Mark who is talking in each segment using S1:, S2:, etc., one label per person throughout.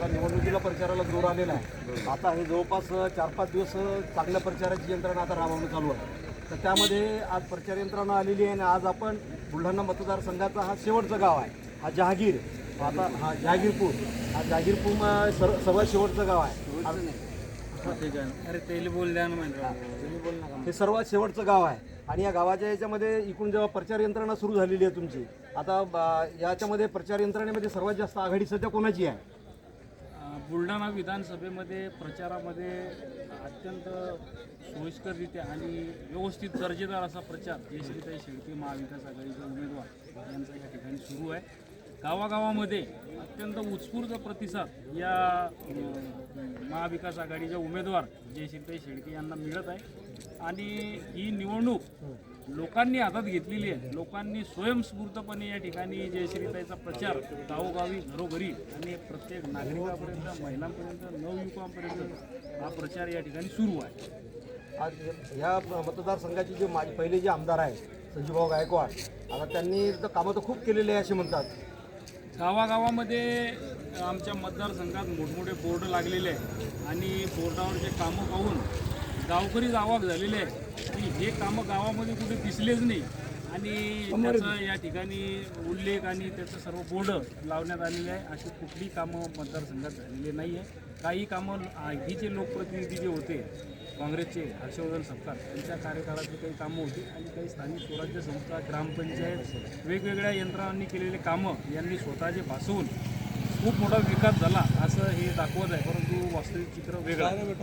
S1: आता निवडणुकीला प्रचाराला जोर आलेला आहे. आता हे जवळपास चार पाच दिवस चांगल्या प्रचाराची यंत्रणा आता राबवणं चालू आहे. तर त्यामध्ये आज प्रचार यंत्रणा आलेली आहे आणि आज आपण बुलढाणा मतदारसंघाचा हा शेवटचं गाव आहे. हा जहागीर. आता हा जहागीरपूर. हा जहागीरपूर सर्व सर्वात शेवटचं गाव आहे.
S2: अरे तेल बोल द्या ना
S1: हे. सर्वात शेवटचं गाव आहे. आणि या गावाच्या याच्यामध्ये इकडून जेव्हा प्रचार यंत्रणा सुरू झालेली आहे तुमची आता याच्यामध्ये प्रचार यंत्रणेमध्ये सर्वात जास्त आघाडी सध्या कोणाची आहे?
S2: बुलढाणा विधानसभेमध्ये प्रचारामध्ये अत्यंत सोयीस्कररित्या आणि व्यवस्थित दर्जेदार असा प्रचार जयश्रीताई शेळके महाविकास आघाडीचे उमेदवार यांचा या ठिकाणी सुरू आहे. गावागावामध्ये अत्यंत उत्स्फूर्त प्रतिसाद या महाविकास आघाडीच्या उमेदवार जयश्रीताई शेळके यांना मिळत आहे. आणि ही निवडणूक लोकांनी हातात घेतलेली आहे. लोकांनी स्वयंस्फूर्तपणे या ठिकाणी जयश्रीताईचा प्रचार गावोगावी घरोघरी आणि प्रत्येक नागरिकापर्यंत महिलांपर्यंत नवयुवकांपर्यंत हा प्रचार या ठिकाणी सुरू आहे.
S1: आज ह्या मतदारसंघाचे जे माझे पहिले जे आमदार आहे संजीवभाऊ गायकवाड आता त्यांनी तर कामं तर खूप केलेली आहे असे म्हणतात.
S2: गावागावामध्ये आमच्या मतदारसंघात मोठमोठे बोर्ड लागलेले आहेत. आणि बोर्डावरचे कामं पाहून गावकरी अवाक झालेले आहे की हे कामं गावामध्ये कुठे दिसलेच नाही. आणि त्याचा या ठिकाणी उल्लेख आणि त्याचं सर्व बोर्ड लावण्यात आलेले आहे. अशी कुठली कामं मतदारसंघात झालेली नाही आहे. काही कामं आधीचे लोकप्रतिनिधी जे होते काँग्रेसचे हर्षवर्धन सपकाळ यांच्या कार्यकाळातली काही कामं होती. आणि काही स्थानिक स्वराज्य संस्था ग्रामपंचायत वेगवेगळ्या यंत्रणांनी केलेले कामं यांनी स्वतःचे भासवून खूप मोठा विकास झाला असं हे दाखवत आहे. परंतु वास्तविक चित्र वेगळं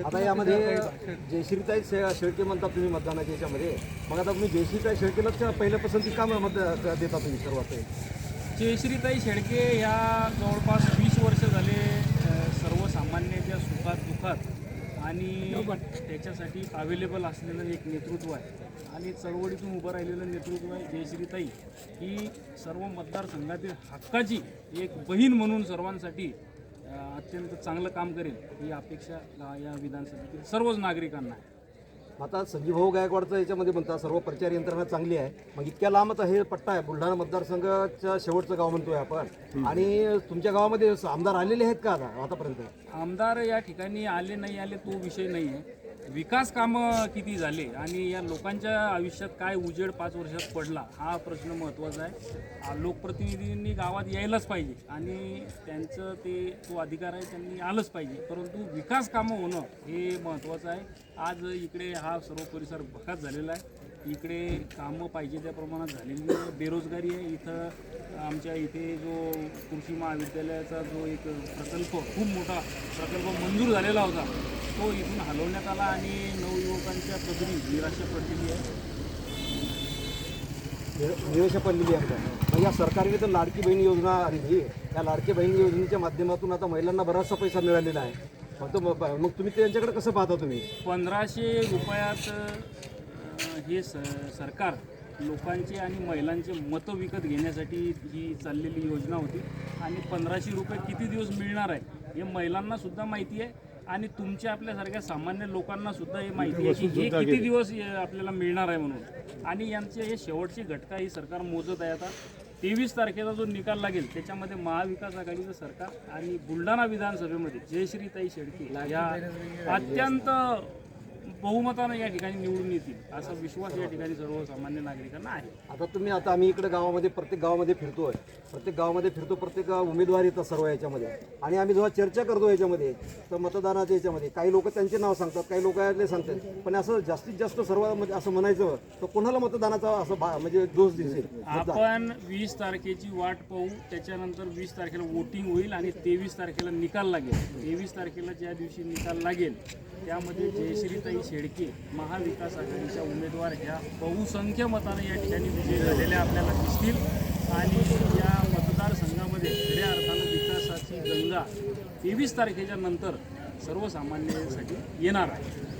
S1: आता यामध्ये जयश्रीताई शे शेळके म्हणतात तुम्ही मतदानाच्या याच्यामध्ये. मग आता तुम्ही जयश्रीताई शेळकेलाच पहिल्या पसंती का मत देता तुम्ही सर्वात
S2: जयश्रीताई शेळके ह्या जवळपास वीस वर्ष झाले अ, सर्वसामान्याच्या सुखात दुखात आणि त्याच्यासाठी अवेलेबल असलेलं एक नेतृत्व आहे. आणि चळवळीतून उभं राहिलेलं नेतृत्व आहे जयश्रीताई. ही सर्व मतदारसंघातील हक्काची एक बहीण म्हणून सर्वांसाठी अत्यंत चांगलं काम करेल ही अपेक्षा या- या विधानसभेतील सर्वच नागरिकांना आहे.
S1: आता संजीवभाऊ गायकवाडचं याच्यामध्ये म्हणतात सर्व प्रचार यंत्रणा चांगली आहे. मग इतक्या लांब आता हे पट्टा आहे. बुलढाणा मतदारसंघाच्या शेवटचं गाव म्हणतोय आपण. आणि तुमच्या गावामध्ये आमदार आलेले आहेत का आता आतापर्यंत?
S2: आमदार या ठिकाणी आले नाही आले तो विषय नाही आहे विकास कामं किती झाले आणि या लोकांच्या आयुष्यात काय उजेड पाच वर्षात पडला हा प्रश्न महत्त्वाचा आहे. लोकप्रतिनिधींनी गावात यायलाच पाहिजे आणि त्यांचं ते तो अधिकार आहे त्यांनी आलंच पाहिजे. परंतु विकास कामं होणं हे महत्त्वाचं आहे. आज इकडे हा सर्व परिसर भकास झालेला आहे. इकडे कामं पाहिजे त्या प्रमाणात झालेली नाही. बेरोजगारी आहे. इथं आमच्या इथे जो कृषी महाविद्यालयाचा जो एक प्रकल्प खूप मोठा प्रकल्प मंजूर झालेला होता तो इथून हलवण्यात आला आणि नवयुवकांच्या पदरी निराशा पडलेली आहे.
S1: निवेश पडलेली आहे. या सरकारने तर लाडकी बहीण योजना आणली. या लाडकी बहीण योजनेच्या माध्यमातून आता महिलांना बराचसा पैसा मिळालेला आहे. फक्त मग तुम्ही त्यांच्याकडे कसं पाहता तुम्ही?
S2: पंधराशे रुपयात हे स सरकार लोकांचे आणि महिलांचे मतं विकत घेण्यासाठी ही चाललेली योजना होती. आणि पंधराशे रुपये किती दिवस मिळणार आहे हे महिलांनासुद्धा माहिती आहे. आणि तुमच्या आपल्यासारख्या सामान्य लोकांनासुद्धा हे माहिती आहे की हे किती दिवस आपल्याला मिळणार आहे म्हणून. आणि यांचे हे शेवटची घटका ही सरकार मोजत आहे आता. तेवीस तारखेचा जो निकाल लागेल त्याच्यामध्ये महाविकास आघाडीचं सरकार आणि बुलढाणा विधानसभेमध्ये जयश्रीताई शेळके या अत्यंत बहुमतानं या ठिकाणी निवडून येतील असा विश्वास या ठिकाणी सर्वसामान्य नागरिकांना आहे.
S1: आता तुम्ही आता आम्ही इकडे गावामध्ये प्रत्येक गावामध्ये फिरतोय. प्रत्येक गावामध्ये फिरतो प्रत्येक उमेदवार येतात सर्व याच्यामध्ये. आणि आम्ही जेव्हा चर्चा करतो याच्यामध्ये तर मतदानाच्या याच्यामध्ये काही लोक त्यांचे नाव सांगतात काही लोक यातले सांगतात. पण असं जास्तीत जास्त सर्व म्हणजे असं म्हणायचं तर कोणाला मतदानाचा असं भा- म्हणजे दोष दिसेल?
S2: आपण वीस तारखेची वाट पाहू त्याच्यानंतर वीस तारखेला वोटिंग होईल आणि तेवीस तारखेला निकाल लागेल. तेवीस तारखेला ज्या दिवशी निकाल लागेल त्यामध्ये जयश्रीताई शेडके महाविकास आघाडीच्या उमेदवार ह्या बहुसंख्य मताने या ठिकाणी विजयी झालेल्या आपल्याला दिसतील. आणि या मतदारसंघामध्ये खऱ्या अर्थानं विकासाची गंगा तेवीस तारखेच्या नंतर सर्वसामान्यांसाठी येणार आहे.